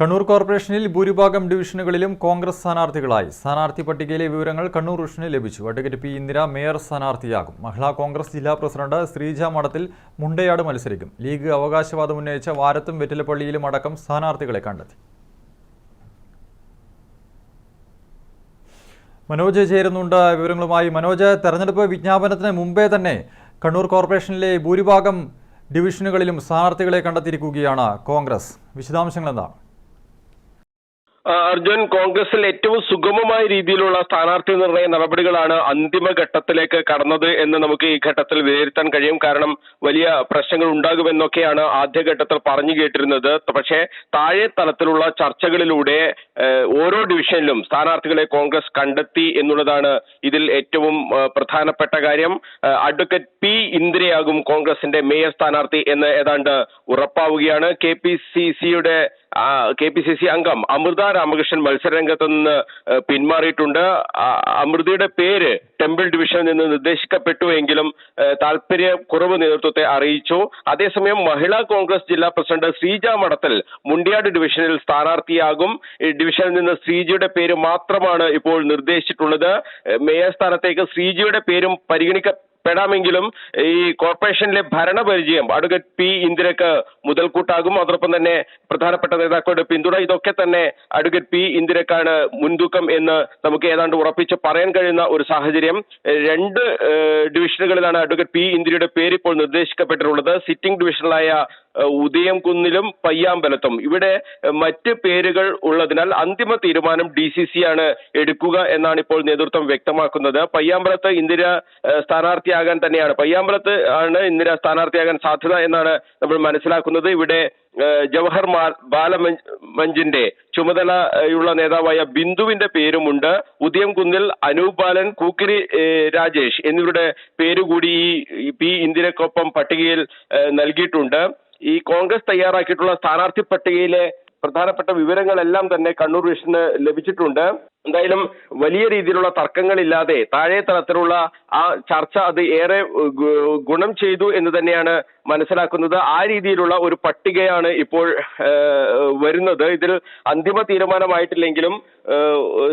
കണ്ണൂർ കോർപ്പറേഷനിൽ ഭൂരിഭാഗം ഡിവിഷനുകളിലും കോൺഗ്രസ് സ്ഥാനാർത്ഥികളായി. സ്ഥാനാർത്ഥി പട്ടികയിലെ വിവരങ്ങൾ കണ്ണൂർ വിഷന് ലഭിച്ചു. അഡ്വക്കേറ്റ് പി ഇന്ദിര മേയർ സ്ഥാനാർത്ഥിയാകും. മഹിളാ കോൺഗ്രസ് ജില്ലാ പ്രസിഡന്റ് ശ്രീജ മഠത്തിൽ മുണ്ടയാട് മത്സരിക്കും. ലീഗ് അവകാശവാദം ഉന്നയിച്ച വാരത്തും വെറ്റിലപ്പള്ളിയിലും അടക്കം സ്ഥാനാർത്ഥികളെ കണ്ടെത്തി. മനോജ് ചേരുന്നുണ്ട് വിവരങ്ങളുമായി. മനോജ് തെരഞ്ഞെടുപ്പ് വിജ്ഞാപനത്തിന് മുമ്പേ തന്നെ കണ്ണൂർ കോർപ്പറേഷനിലെ ഭൂരിഭാഗം ഡിവിഷനുകളിലും സ്ഥാനാർത്ഥികളെ കണ്ടെത്തിയിരിക്കുകയാണ് കോൺഗ്രസ്. വിശദാംശങ്ങൾ എന്താണ്? അർജുൻ കോൺഗ്രസിൽ ഏറ്റവും സുഗമമായ രീതിയിലുള്ള സ്ഥാനാർത്ഥി നിർണയ നടപടികളാണ് അന്തിമഘട്ടത്തിലേക്ക് കടന്നത് എന്ന് നമുക്ക് ഈ ഘട്ടത്തിൽ വിലയിരുത്താൻ കഴിയും. കാരണം വലിയ പ്രശ്നങ്ങൾ ഉണ്ടാകുമെന്നൊക്കെയാണ് ആദ്യഘട്ടത്തിൽ പറഞ്ഞു കേട്ടിരുന്നത്. പക്ഷേ താഴെ തലത്തിലുള്ള ചർച്ചകളിലൂടെ ഓരോ ഡിവിഷനിലും സ്ഥാനാർത്ഥികളെ കോൺഗ്രസ് കണ്ടെത്തി എന്നുള്ളതാണ് ഇതിൽ ഏറ്റവും പ്രധാനപ്പെട്ട കാര്യം. അഡ്വക്കേറ്റ് പി ഇന്ദിരയാകും കോൺഗ്രസിന്റെ മേയർ സ്ഥാനാർത്ഥി എന്ന് ഏതാണ്ട് ഉറപ്പാവുകയാണ്. കെ പി സി സിയുടെ കെ പി സി സി അംഗം അമൃത രാമകൃഷ്ണൻ മത്സരരംഗത്ത് നിന്ന് പിന്മാറിയിട്ടുണ്ട്. അമൃതയുടെ പേര് ടെമ്പിൾ ഡിവിഷനിൽ നിന്ന് നിർദ്ദേശിക്കപ്പെട്ടു എങ്കിലും താല്പര്യ കുറവ് നേതൃത്വത്തെ അറിയിച്ചു. അതേസമയം മഹിളാ കോൺഗ്രസ് ജില്ലാ പ്രസിഡന്റ് ശ്രീജ മടത്തൽ മുണ്ടിയാട് ഡിവിഷനിൽ സ്ഥാനാർത്ഥിയാകും. ഡിവിഷനിൽ നിന്ന് ശ്രീജിയുടെ പേര് മാത്രമാണ് ഇപ്പോൾ നിർദ്ദേശിച്ചിട്ടുള്ളത്. മേയർ സ്ഥാനത്തേക്ക് ശ്രീജിയുടെ പേരും പരിഗണിക്ക പെടാമെങ്കിലും ഈ കോർപ്പറേഷനിലെ ഭരണപരിചയം അഡ്വക്കേറ്റ് പി ഇന്ദിരക്ക് മുതൽക്കൂട്ടാകും. അതോടൊപ്പം തന്നെ പ്രധാനപ്പെട്ട നേതാക്കളുടെ പിന്തുണ ഇതൊക്കെ തന്നെ അഡ്വക്കേറ്റ് പി ഇന്ദിരക്കാണ് മുൻതൂക്കം എന്ന് നമുക്ക് ഏതാണ്ട് ഉറപ്പിച്ച് പറയാൻ കഴിയുന്ന ഒരു സാഹചര്യം. രണ്ട് ഡിവിഷനുകളിലാണ് അഡ്വക്കേറ്റ് പി ഇന്ദിരയുടെ പേര് ഇപ്പോൾ നിർദ്ദേശിക്കപ്പെട്ടിട്ടുള്ളത്. സിറ്റിംഗ് ഡിവിഷനിലായ ഉദയം കുന്നിലും പയ്യാമ്പലത്തും. ഇവിടെ മറ്റ് പേരുകൾ ഉള്ളതിനാൽ അന്തിമ തീരുമാനം ഡി സി സി ആണ് എടുക്കുക എന്നാണ് ഇപ്പോൾ നേതൃത്വം വ്യക്തമാക്കുന്നത്. പയ്യാമ്പലത്ത് ഇന്ദിര സ്ഥാനാർത്ഥിയാകാൻ തന്നെയാണ്. പയ്യാമ്പലത്ത് ആണ് ഇന്ദിര സ്ഥാനാർത്ഥിയാകാൻ സാധ്യത എന്നാണ് നമ്മൾ മനസ്സിലാക്കുന്നത്. ഇവിടെ ജവഹർ മാ- ബാലമഞ്ച് ചുമതലയുള്ള നേതാവായ ബിന്ദുവിന്റെ പേരുമുണ്ട്. ഉദയം കുന്നിൽ അനൂപ് ബാലൻ കൂക്കിരി രാജേഷ് എന്നിവരുടെ പേരുകൂടി ഈ പി ഇന്ദിരക്കൊപ്പം പട്ടികയിൽ നൽകിയിട്ടുണ്ട്. ഈ കോൺഗ്രസ് തയ്യാറാക്കിയിട്ടുള്ള സ്ഥാനാർത്ഥി പട്ടികയിലെ പ്രധാനപ്പെട്ട വിവരങ്ങളെല്ലാം തന്നെ കണ്ണൂർ വിഷന് ലഭിച്ചിട്ടുണ്ട്. എന്തായാലും വലിയ രീതിയിലുള്ള തർക്കങ്ങളില്ലാതെ താഴെ തലത്തിലുള്ള ആ ചർച്ച അത് ഏറെ ഗുണം ചെയ്തു എന്ന് തന്നെയാണ് മനസ്സിലാക്കുന്നത്. ആ രീതിയിലുള്ള ഒരു പട്ടികയാണ് ഇപ്പോൾ വരുന്നത് ഇതിൽ അന്തിമ തീരുമാനമായിട്ടില്ലെങ്കിലും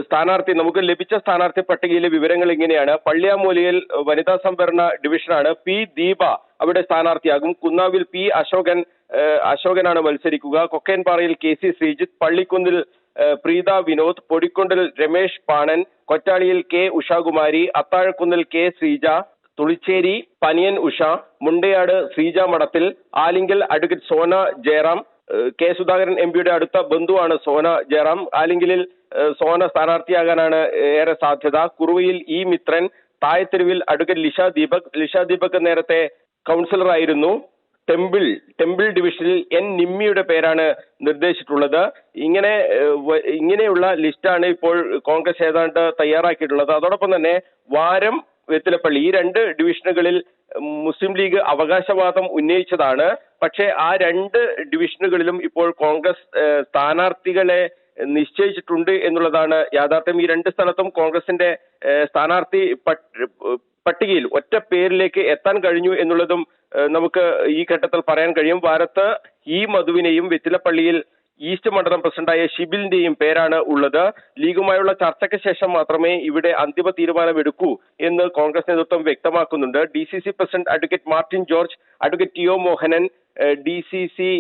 സ്ഥാനാർത്ഥി നമുക്ക് ലഭിച്ച സ്ഥാനാർത്ഥി പട്ടികയിലെ വിവരങ്ങൾ ഇങ്ങനെയാണ്. പള്ളിയാമൂലയിൽ വനിതാ സംവരണ ഡിവിഷനാണ് പി ദീപ അവിടെ സ്ഥാനാർത്ഥിയാകും. കുന്നാവിൽ പി അശോകൻ അശോകനാണ് മത്സരിക്കുക. കൊക്കൻപാറയിൽ കെ സി ശ്രീജിത്ത് പള്ളിക്കുന്നിൽ പ്രീത വിനോദ് പൊടിക്കൊണ്ടിൽ രമേശ് പാണൻ കൊറ്റാളിയിൽ K Ushakumari അത്താഴക്കുന്നിൽ K Sreeja Thulicheri Paniyan Usha Mundayad Sreeja Madathil Alingal advocate Sona Jayaram K Sudhakaran M പിയുടെ അടുത്ത ബന്ധുവാണ് സോന ജയറാം. ആലിംഗിലിൽ സോന സ്ഥാനാർത്ഥിയാകാനാണ് ഏറെ സാധ്യത. കുറുവയിൽ ഇ മിത്രൻ തായത്തെരുവിൽ അഡ്വക്കേറ്റ് ലിഷ ദീപക്. ലിഷ ദീപക് നേരത്തെ കൗൺസിലറായിരുന്നു ടെമ്പിൾ ടെമ്പിൾ ഡിവിഷനിൽ എൻ നിമ്മിയുടെ പേരാണ് നിർദ്ദേശിച്ചിട്ടുള്ളത്. ഇങ്ങനെ ഇങ്ങനെയുള്ള ലിസ്റ്റാണ് ഇപ്പോൾ കോൺഗ്രസ് ഏതാണ്ട് തയ്യാറാക്കിയിട്ടുള്ളത്. അതോടൊപ്പം തന്നെ വാരം വെത്തിലപ്പള്ളി ഈ രണ്ട് ഡിവിഷനുകളിൽ മുസ്ലിം ലീഗ് അവകാശവാദം ഉന്നയിച്ചതാണ്. പക്ഷേ ആ രണ്ട് ഡിവിഷനുകളിലും ഇപ്പോൾ കോൺഗ്രസ് സ്ഥാനാർത്ഥികളെ നിശ്ചയിച്ചിട്ടുണ്ട് എന്നുള്ളതാണ് യാഥാർത്ഥ്യം. ഈ രണ്ട് സ്ഥലത്തും കോൺഗ്രസിന്റെ സ്ഥാനാർത്ഥി പട്ടികയിൽ ഒറ്റ പേരിലേക്ക് എത്താൻ കഴിഞ്ഞു എന്നുള്ളതും നമുക്ക് ഈ ഘട്ടത്തിൽ പറയാൻ കഴിയും. വാരത്ത് ഈ മധുവിനെയും വെറ്റിലപ്പള്ളിയിൽ ഈസ്റ്റ് മണ്ഡലം പ്രസിഡന്റായ ഷിബിലിന്റെയും പേരാണ് ഉള്ളത്. ലീഗുമായുള്ള ചർച്ചയ്ക്ക് ശേഷം മാത്രമേ ഇവിടെ അന്തിമ തീരുമാനം എടുക്കൂ എന്ന് കോൺഗ്രസ് നേതൃത്വം വ്യക്തമാക്കുന്നുണ്ട്. D C C president advocate Martin George advocate T O Mohanan D C C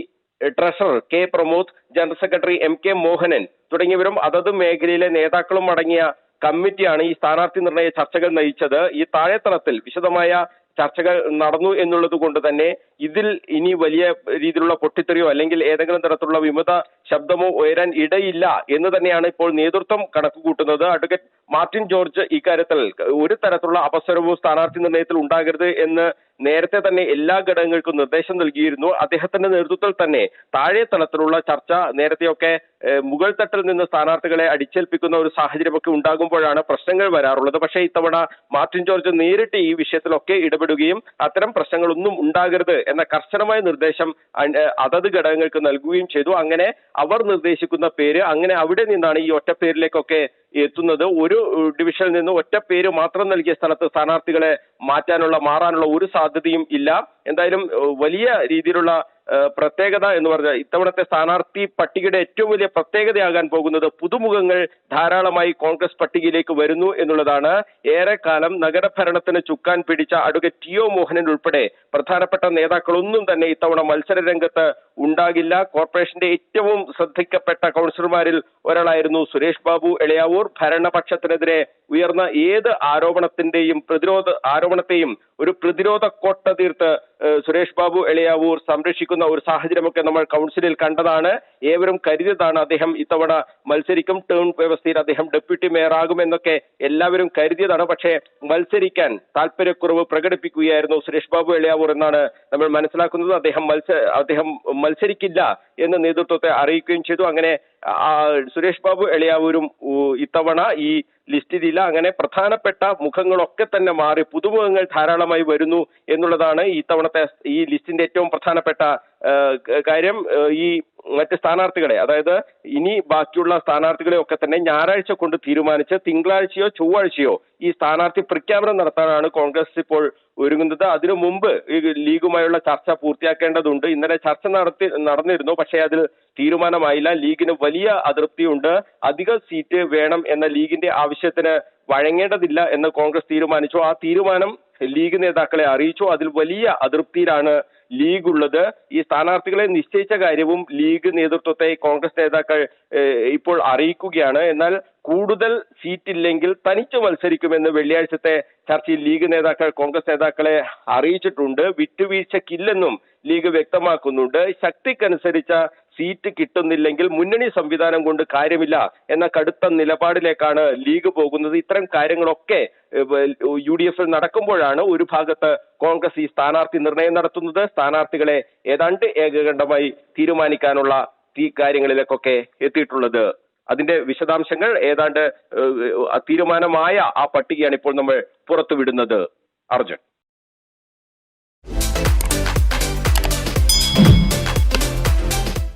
treasurer K Pramod general secretary M K Mohanan തുടങ്ങിയവരും അതത് മേഖലയിലെ നേതാക്കളും അടങ്ങിയ കമ്മിറ്റിയാണ് ഈ സ്ഥാനാർത്ഥി നിർണയ ചർച്ചകൾ നയിച്ചത്. ഈ താഴെത്തലത്തിൽ വിശദമായ ചർച്ചകൾ നടന്നു എന്നുള്ളത് കൊണ്ട് തന്നെ ഇതിൽ ഇനി വലിയ രീതിയിലുള്ള പൊട്ടിത്തെറിയോ അല്ലെങ്കിൽ ഏതെങ്കിലും തരത്തിലുള്ള വിമത ശബ്ദമോ ഉയരാൻ ഇടയില്ല എന്ന് തന്നെയാണ് ഇപ്പോൾ നേതൃത്വം കണക്കുകൂട്ടുന്നത്. അഡ്വക്കേറ്റ് മാർട്ടിൻ ജോർജ് ഇക്കാര്യത്തിൽ ഒരു തരത്തിലുള്ള അപസരവും സ്ഥാനാർത്ഥി നിർണയത്തിൽ ഉണ്ടാകരുത് എന്ന് നേരത്തെ തന്നെ എല്ലാ ഘടകങ്ങൾക്കും നിർദ്ദേശം നൽകിയിരുന്നു. അദ്ദേഹത്തിന്റെ നേതൃത്വത്തിൽ തന്നെ താഴെ തലത്തിലുള്ള ചർച്ച നേരത്തെയൊക്കെ മുകൾ തട്ടിൽ നിന്ന് സ്ഥാനാർത്ഥികളെ അടിച്ചേൽപ്പിക്കുന്ന ഒരു സാഹചര്യമൊക്കെ ഉണ്ടാകുമ്പോഴാണ് പ്രശ്നങ്ങൾ വരാറുള്ളത്. പക്ഷേ ഇത്തവണ മാർട്ടിൻ ജോർജ് നേരിട്ട് ഈ വിഷയത്തിലൊക്കെ ഇടപെടുകയും അത്തരം പ്രശ്നങ്ങളൊന്നും ഉണ്ടാകരുത് എന്ന കർശനമായ നിർദ്ദേശം അതത് ഘടകങ്ങൾക്ക് നൽകുകയും ചെയ്തു. അങ്ങനെ അവർ നിർദ്ദേശിക്കുന്ന പേര് അങ്ങനെ അവിടെ നിന്നാണ് ഈ ഒറ്റ പേരിലേക്കൊക്കെ എത്തുന്നത്. ഒരു ഡിവിഷനിൽ നിന്ന് ഒറ്റ പേര് മാത്രം നൽകിയ സ്ഥലത്ത് സ്ഥാനാർത്ഥികളെ മാറ്റാനുള്ള മാറാനുള്ള ഒരു സാധ്യതയും ഇല്ല. എന്തായാലും വലിയ രീതിയിലുള്ള പ്രത്യേകത എന്ന് പറഞ്ഞാൽ ഇത്തവണത്തെ സ്ഥാനാർത്ഥി പട്ടികയുടെ ഏറ്റവും വലിയ പ്രത്യേകതയാകാൻ പോകുന്നത് പുതുമുഖങ്ങൾ ധാരാളമായി കോൺഗ്രസ് പട്ടികയിലേക്ക് വരുന്നു എന്നുള്ളതാണ്. ഏറെക്കാലം നഗരഭരണത്തിന് ചുക്കാൻ പിടിച്ച അഡ്വക്കേറ്റ് ടി ഒ മോഹനൻ ഉൾപ്പെടെ പ്രധാനപ്പെട്ട നേതാക്കളൊന്നും തന്നെ ഇത്തവണ മത്സര രംഗത്ത് ഉണ്ടാകില്ല. കോർപ്പറേഷന്റെ ഏറ്റവും ശ്രദ്ധിക്കപ്പെട്ട കൗൺസിലർമാരിൽ ഒരാളായിരുന്നു സുരേഷ് ബാബു എളയാവൂർ. ഭരണപക്ഷത്തിനെതിരെ ഉയർന്ന ഏത് ആരോപണത്തിന്റെയും പ്രതിരോധ ആരോപണത്തെയും ഒരു പ്രതിരോധ കോട്ട തീർത്ത് സുരേഷ് ബാബു എളിയാവൂർ സംരക്ഷിക്കുന്ന ഒരു സാഹചര്യമൊക്കെ നമ്മൾ കൗൺസിലിൽ കണ്ടതാണ്. ഏവരും കരുതിയതാണ് അദ്ദേഹം ഇത്തവണ മത്സരിക്കും. ടേൺ വ്യവസ്ഥയിൽ അദ്ദേഹം ഡെപ്യൂട്ടി മേയറാകുമെന്നൊക്കെ എല്ലാവരും കരുതിയതാണ്. പക്ഷേ മത്സരിക്കാൻ താല്പര്യക്കുറവ് പ്രകടിപ്പിക്കുകയായിരുന്നു സുരേഷ് ബാബു എളിയാവൂർ എന്നാണ് നമ്മൾ മനസ്സിലാക്കുന്നത്. അദ്ദേഹം മത്സ അദ്ദേഹം മത്സരിക്കില്ല എന്ന് നേതൃത്വത്തെ അറിയിക്കുകയും ചെയ്തു. അങ്ങനെ സുരേഷ് ബാബു എളിയാവൂരും ഇത്തവണ ഈ ലിസ്റ്റിലില്ല. അങ്ങനെ പ്രധാനപ്പെട്ട മുഖങ്ങളൊക്കെ തന്നെ മാറി പുതുമുഖങ്ങൾ ധാരാളമായി വരുന്നു എന്നുള്ളതാണ് ഈ തവണത്തെ ഈ ലിസ്റ്റിന്റെ ഏറ്റവും പ്രധാനപ്പെട്ട കാര്യം ഈ മറ്റ് സ്ഥാനാർത്ഥികളെ അതായത് ഇനി ബാക്കിയുള്ള സ്ഥാനാർത്ഥികളെ ഒക്കെ തന്നെ ഞായറാഴ്ച കൊണ്ട് തീരുമാനിച്ച് തിങ്കളാഴ്ചയോ ചൊവ്വാഴ്ചയോ ഈ സ്ഥാനാർത്ഥി പ്രഖ്യാപനം നടത്താനാണ് കോൺഗ്രസ് ഇപ്പോൾ ഒരുങ്ങുന്നത്. അതിനു മുമ്പ് ഈ ലീഗുമായുള്ള ചർച്ച പൂർത്തിയാക്കേണ്ടതുണ്ട്. ഇന്നലെ ചർച്ച നടത്തി നടന്നിരുന്നു. പക്ഷേ അതിൽ തീരുമാനമായില്ല. ലീഗിന് വലിയ അതൃപ്തിയുണ്ട്. അധിക സീറ്റ് വേണം എന്ന ലീഗിന്റെ ആവശ്യത്തിന് വഴങ്ങേണ്ടതില്ല എന്ന് കോൺഗ്രസ് തീരുമാനിച്ചു. ആ തീരുമാനം ലീഗ് നേതാക്കളെ അറിയിച്ചു. അതിൽ വലിയ അതൃപ്തിയിലാണ് ലീഗ് ഉള്ളത് ഈ സ്ഥാനാർത്ഥികളെ നിശ്ചയിച്ച കാര്യവും ലീഗ് നേതൃത്വത്തെ കോൺഗ്രസ് നേതാക്കൾ ഇപ്പോൾ അറിയിക്കുകയാണ്. എന്നാൽ കൂടുതൽ സീറ്റില്ലെങ്കിൽ തനിച്ച് മത്സരിക്കുമെന്ന് വെള്ളിയാഴ്ചത്തെ ചർച്ചയിൽ ലീഗ് നേതാക്കൾ കോൺഗ്രസ് നേതാക്കളെ അറിയിച്ചിട്ടുണ്ട്. വിട്ടുവീഴ്ചക്കില്ലെന്നും ലീഗ് വ്യക്തമാക്കുന്നുണ്ട്. ശക്തിക്കനുസരിച്ച സീറ്റ് കിട്ടുന്നില്ലെങ്കിൽ മുന്നണി സംവിധാനം കൊണ്ട് കാര്യമില്ല എന്ന കടുത്ത നിലപാടിലേക്കാണ് ലീഗ് പോകുന്നത്. ഇത്തരം കാര്യങ്ങളൊക്കെ യു ഡി എഫിൽ നടക്കുമ്പോഴാണ് ഒരു ഭാഗത്ത് കോൺഗ്രസ് ഈ സ്ഥാനാർത്ഥി നിർണയം നടത്തുന്നത്. സ്ഥാനാർത്ഥികളെ ഏതാണ്ട് ഏകകണ്ഠമായി തീരുമാനിക്കാനുള്ള ഈ കാര്യങ്ങളിലേക്കൊക്കെ എത്തിയിട്ടുള്ളത്. അതിന്റെ വിശദാംശങ്ങൾ ഏതാണ്ട് തീരുമാനമായ ആ പട്ടികയാണ് ഇപ്പോൾ നമ്മൾ പുറത്തുവിടുന്നത്. അർജുൻ.